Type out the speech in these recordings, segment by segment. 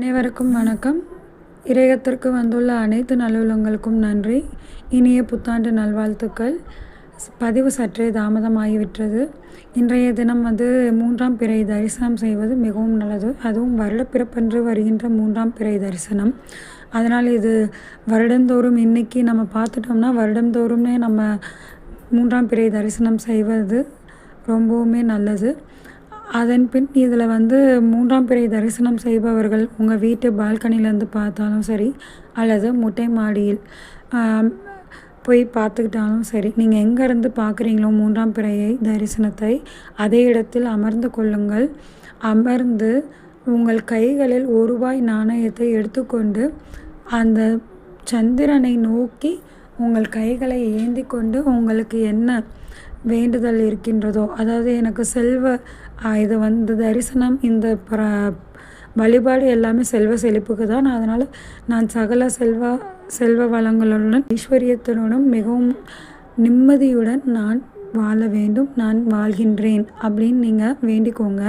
அனைவருக்கும் வணக்கம். இறையத்திற்கு வந்துள்ள அனைத்து நல்லுள்ளங்களுக்கும் நன்றி. இனிய புத்தாண்டு நல்வாழ்த்துக்கள். பதிவு சற்றே தாமதமாகிவிட்டது. இன்றைய தினம் வந்து மூன்றாம் பிறை தரிசனம் செய்வது மிகவும் நல்லது. அதுவும் வருடப்பிறப்பன்று வருகின்ற மூன்றாம் பிறை தரிசனம். அதனால் இது வருடந்தோறும் இன்னைக்கு நம்ம பார்த்துட்டோம்னா வருடந்தோறும்னே நம்ம மூன்றாம் பிறை தரிசனம் செய்வது ரொம்பவுமே நல்லது. அதன் பின் இதில் வந்து மூன்றாம் பிறை தரிசனம் செய்பவர்கள் உங்கள் வீட்டு பால்கனிலேருந்து பார்த்தாலும் சரி அல்லது முட்டை மாடியில் போய் பார்த்துக்கிட்டாலும் சரி நீங்கள் எங்கேருந்து பார்க்குறீங்களோ மூன்றாம் பிறையை தரிசனத்தை அதே இடத்தில் அமர்ந்து கொள்ளுங்கள். அமர்ந்து உங்கள் கைகளில் ஒரு ரூபாய் நாணயத்தை எடுத்துக்கொண்டு அந்த சந்திரனை நோக்கி உங்கள் கைகளை ஏந்தி கொண்டு உங்களுக்கு என்ன வேண்டுதல் இருக்கின்றதோ அதாவது எனக்கு செல்வ இது வந்து தரிசனம் இந்த பிர வழிபாடு எல்லாமே செல்வ செழிப்புக்கு தான். அதனால் நான் சகல செல்வ செல்வ வளங்களுடன் ஐஸ்வர்யத்துடனும் மிகவும் நிம்மதியுடன் நான் வாழ வேண்டும் நான் வாழ்கின்றேன் அப்படின்னு நீங்கள் வேண்டிக்கோங்க.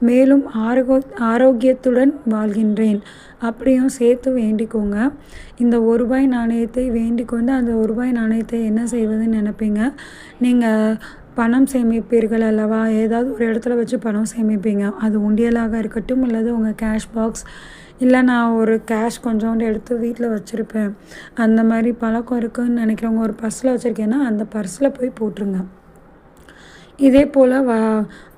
மேலும் ஆரோக்கிய ஆரோக்கியத்துடன் வாழ்கின்றேன் அப்படியும் சேர்த்து வேண்டிக்கோங்க. இந்த ஒரு ரூபாய் நாணயத்தை வேண்டிக்கொண்டு அந்த ஒரு ரூபாய் நாணயத்தை என்ன செய்வதுன்னு நினைப்பீங்க? நீங்கள் பணம் சேமிப்பீர்கள் அல்லவா? ஏதாவது ஒரு இடத்துல வச்சு பணம் சேமிப்பீங்க. அது உண்டியலாக இருக்கட்டும் அல்லது உங்கள் கேஷ் பாக்ஸ் இல்லை நான் ஒரு கேஷ் கொஞ்சோண்டு எடுத்து வீட்டில் வச்சுருப்பேன். அந்த மாதிரி பழக்கம் இருக்குன்னு நினைக்கிறவங்க ஒரு பர்ஸில் வச்சுருக்கேன்னா அந்த பர்ஸில் போய் போட்டுருங்க. இதே போல் வ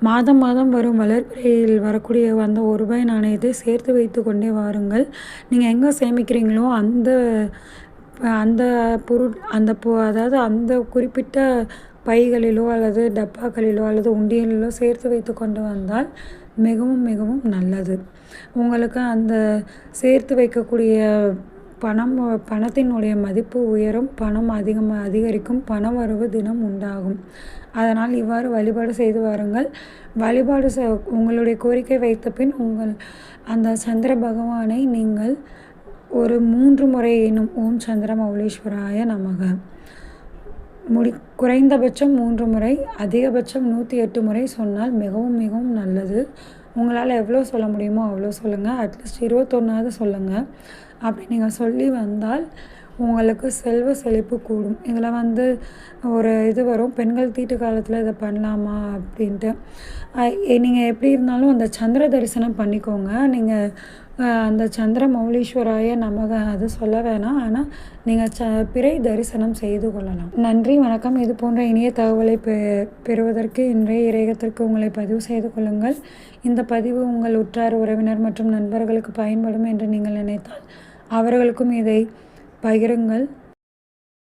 மாதம் மாதம் வரும் வளர்ப்புறையில் வரக்கூடிய அந்த ஒரு ரூபாய் நாணயத்தை சேர்த்து வைத்து கொண்டே வாருங்கள். நீங்கள் எங்கே சேமிக்கிறீங்களோ அந்த அந்த பொருள் அந்த பொ அதாவது அந்த குறிப்பிட்ட பைகளிலோ அல்லது டப்பாக்களிலோ அல்லது உண்டியலிலோ சேர்த்து வைத்து கொண்டு வந்தால் மிகவும் மிகவும் நல்லது. உங்களுக்கு அந்த சேர்த்து வைக்கக்கூடிய பணம் பணத்தினுடைய மதிப்பு உயரும் பணம் அதிகமாக அதிகரிக்கும் பண வரவு தினம் உண்டாகும். அதனால் இவ்வாறு வழிபாடு செய்து வாருங்கள். வழிபாடு செ உங்களுடைய கோரிக்கை வைத்த பின் உங்கள் அந்த சந்திர பகவானை நீங்கள் ஒரு மூன்று முறை எனும் ஓம் சந்திர மௌலீஸ்வராய நமக. முடி குறைந்தபட்சம் மூன்று முறை அதிகபட்சம் நூற்றி எட்டு முறை சொன்னால் மிகவும் மிகவும் நல்லது. உங்களால் எவ்வளோ சொல்ல முடியுமோ அவ்வளோ சொல்லுங்கள் அட்லீஸ்ட் இருபத்தொன்னாவது சொல்லுங்கள் அப்படி நீங்கள் சொல்லி வந்தால் உங்களுக்கு செல்வ செழிப்பு கூடும். இதில் வந்து ஒரு இது வரும். பெண்கள் தீட்டு காலத்தில் இதை பண்ணலாமா அப்படின்ட்டு. நீங்கள் எப்படி இருந்தாலும் அந்த சந்திர தரிசனம் பண்ணிக்கோங்க. நீங்கள் அந்த சந்திர மௌலீஸ்வராய நமக அது சொல்ல வேணாம். ஆனால் நீங்கள் ச பிறை தரிசனம் செய்து கொள்ளலாம். நன்றி வணக்கம். இது போன்ற இனிய தகவலை பெ பெறுவதற்கு இன்றைய இறையகத்திற்கு உங்களை பதிவு செய்து கொள்ளுங்கள். இந்த பதிவு உங்கள் உற்றார் உறவினர் மற்றும் நண்பர்களுக்கு பயன்படும் என்று நீங்கள் நினைத்தால் அவர்களுக்கும் இதை பகிருங்கள்.